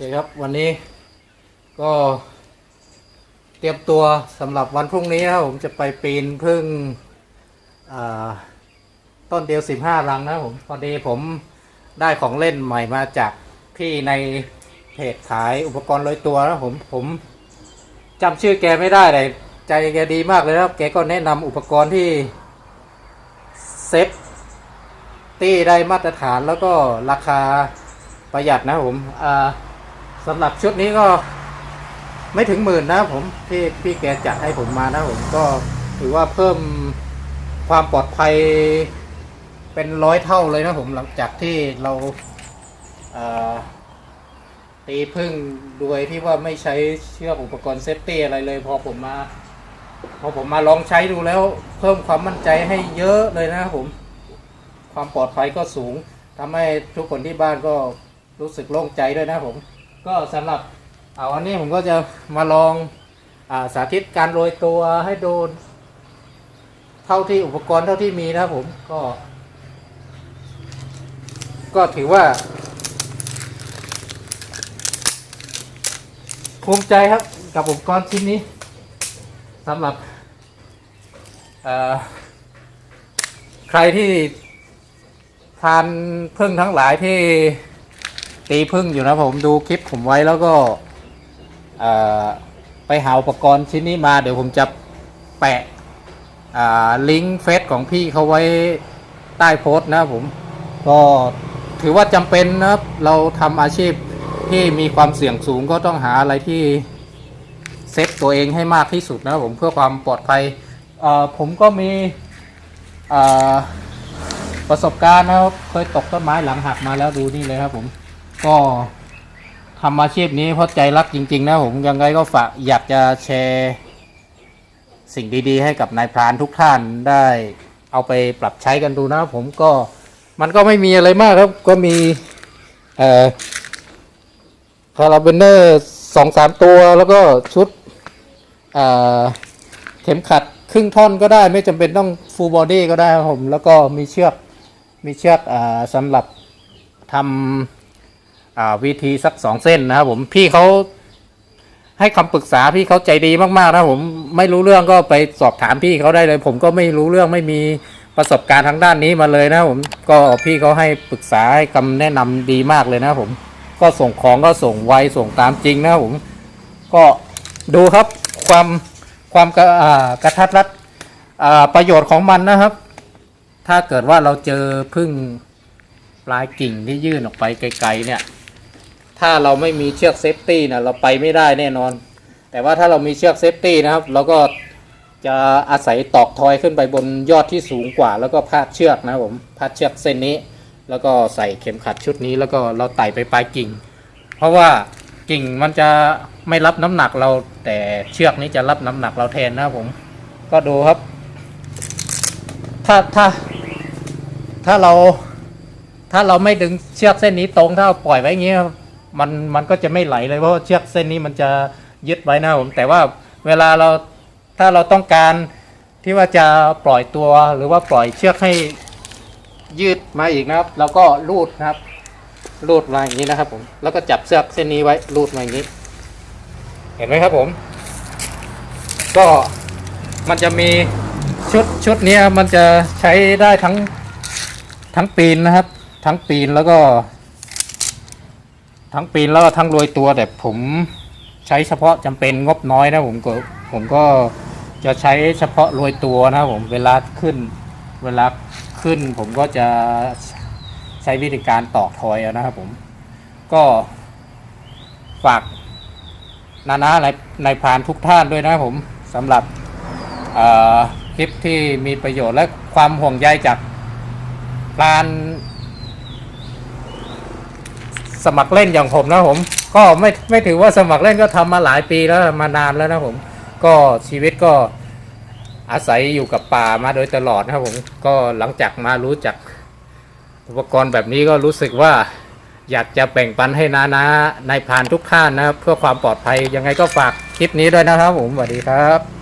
เคครับวันนี้ก็เตรียมตัวสำหรับวันพรุ่งนี้นะครับผมจะไปปีนพึ่งต้นเดียวสิบห้ารังนะผมพอดีผมได้ของเล่นใหม่มาจากพี่ในเพจขายอุปกรณ์ลอยตัวนะผมผมจำชื่อแกไม่ได้เลยใจแกดีมากเลยครับแกก็แนะนำอุปกรณ์ที่เซ็ตตี้ได้มาตรฐานแล้วก็ราคาประหยัดนะผมอ่า สำหรับชุดนี้ก็ไม่ถึงหมื่นนะผมที่พี่แกจัดให้ผมมานะผมก็ถือว่าเพิ่มความปลอดภัยเป็นร้อยเท่าเลยนะผมหลังจากที่เราเตีพึ่งโดยที่ว่าไม่ใช้เชือกอุปกรณ์เซฟตี้อะไรเลยพอผมมา พอผมมาลองใช้ดูแล้ว เพิ่มความมั่นใจให้เยอะเลยนะครับผม ความปลอดภัยก็สูงทำให้ทุกคนที่บ้านก็รู้สึกโล่งใจด้วยนะผม ก็สำหรับเอาวันนี้ผมก็จะมาลองอาสาธิตการโรยตัวให้โดน เท่าที่อุปกรณ์เท่าที่มีนะครับผมก็ ก็ถือว่า ภูมิใจครับกับอุปกรณ์ชิ้นนี้สำหรับใครที่ทานเพึ่งทั้งหลายที่ ตีพึ่งอยู่นะผมดูคลิปผมไว้แล้วก็ไปหาอุปกรณ์ชิ้นนี้มาเดี๋ยวผมจะแปะลิงก์เฟซของพี่เขาไว้ใต้โพสต์นะผม ก็ถือว่าจำเป็นนะครับเราทำอาชีพที่มีความเสี่ยงสูงก็ต้องหาอะไรที่เซฟตัวเองให้มากที่สุดนะผมเพื่อความปลอดภัยผมก็มีประสบการณ์นะครับเคยตกต้นไม้หลังหักมาแล้วดูนี่เลยครับผม ก็ทำอาชีพนี้เพราะใจรักจริง ๆ นะผมยังไงก็ฝากอยากจะแชร์ สิ่งดี ๆ ให้กับนายพรานทุกท่านได้เอาไปปรับใช้กันดูนะผมก็มันก็ไม่มีอะไรมากครับ ก็มีเอ่อคาราเบนเนอร์สองสามตัวแล้วก็ชุดเอ่อเข็มขัดครึ่งท่อนก็ได้ไม่จำเป็นต้องฟูลบอดี้ก็ได้ครับผม แล้วก็มีเชือกมีเชือกอ่าสำหรับทำ วิธีสักสองเส้นนะครับผมพี่เขาให้คำปรึกษาพี่เขาใจดีมากๆนะผมไม่รู้เรื่องก็ไปสอบถามพี่เขาได้เลย ผมก็ไม่รู้เรื่องไม่มีประสบการณ์ทางด้านนี้มาเลยนะผมก็พี่เขาให้ปรึกษาให้คำแนะนำดีมากเลยนะผม ก็ส่งของก็ส่งไวส่งตามจริงนะผม ก็ดูครับความความกระกระทัดรัดประโยชน์ของมันนะครับ ถ้าเกิดว่าเราเจอพึ่งปลายกิ่งที่ยื่นออกไปไกล ๆ เนี่ย ถ้าเราไม่มีเชือกเซฟตี้นะเราไปไม่ได้แน่นอน แต่ว่าถ้าเรามีเชือกเซฟตี้นะครับ เราก็จะอาศัยตอกทอยขึ้นไปบนยอดที่สูงกว่า แล้วก็พาดเชือกนะครับผมพาดเชือกเส้นนี้ แล้วก็ใส่เข็มขัดชุดนี้ แล้วก็เราไต่ไปปลายกิ่ง เพราะว่ากิ่งมันจะไม่รับน้ำหนักเรา แต่เชือกนี้จะรับน้ำหนักเราแทนนะครับผม ก็ดูครับ ถ้าถ้า ถ้าเรา ถ้าเราไม่ดึงเชือกเส้นนี้ตรงถ้าเราปล่อยไว้อย่างเงี้ มันมันก็จะไม่ไหลเลยเพราะเชือกเส้นนี้มันจะยึดไว้นะผมแต่ว่าเวลาเราถ้าเราต้องการที่ว่าจะปล่อยตัวหรือว่าปล่อยเชือกให้ยืดมาอีกนะครับเราก็รูดนะครับ รูดมาอย่างนี้นะครับ ผมแล้วก็จับเชือกเส้นนี้ไว้รูดมาอย่างนี้ เห็นไหมครับผม ก็มันจะมีชุดชุดนี้มันจะใช้ได้ทั้งทั้งปีนนะครับ ทั้งปีนแล้วก็ ทั้งปีนแล้วก็ทั้งโรยตัว แต่ผมใช้เฉพาะจำเป็นงบน้อยนะผมก็ผมก็จะใช้เฉพาะโรยตัวนะผมเวลาขึ้น เวลาขึ้น ผมก็จะใช้วิธีการตอกทอยนะครับผมก็ฝากนานาในในพานทุกท่านด้วยนะครับผมสำหรับคลิปที่มีประโยชน์และความห่วงใยจากร้าน สมัครเล่นอย่างผมนะผม ก็ไม่ไม่ถือว่าสมัครเล่นก็ทำมาหลายปีแล้วมานานแล้วนะผม ก็ชีวิตก็อาศัยอยู่กับป่ามาโดยตลอดนะครับผมก็หลังจากมารู้จัก อุปกรณ์แบบนี้ก็รู้สึกว่าอยากจะแบ่งปันให้นานาในายพานทุกท่านนะเพื่อความปลอดภัยยังไงก็ฝากคลิปนี้ด้วยนะครับผมสวัสดีครับ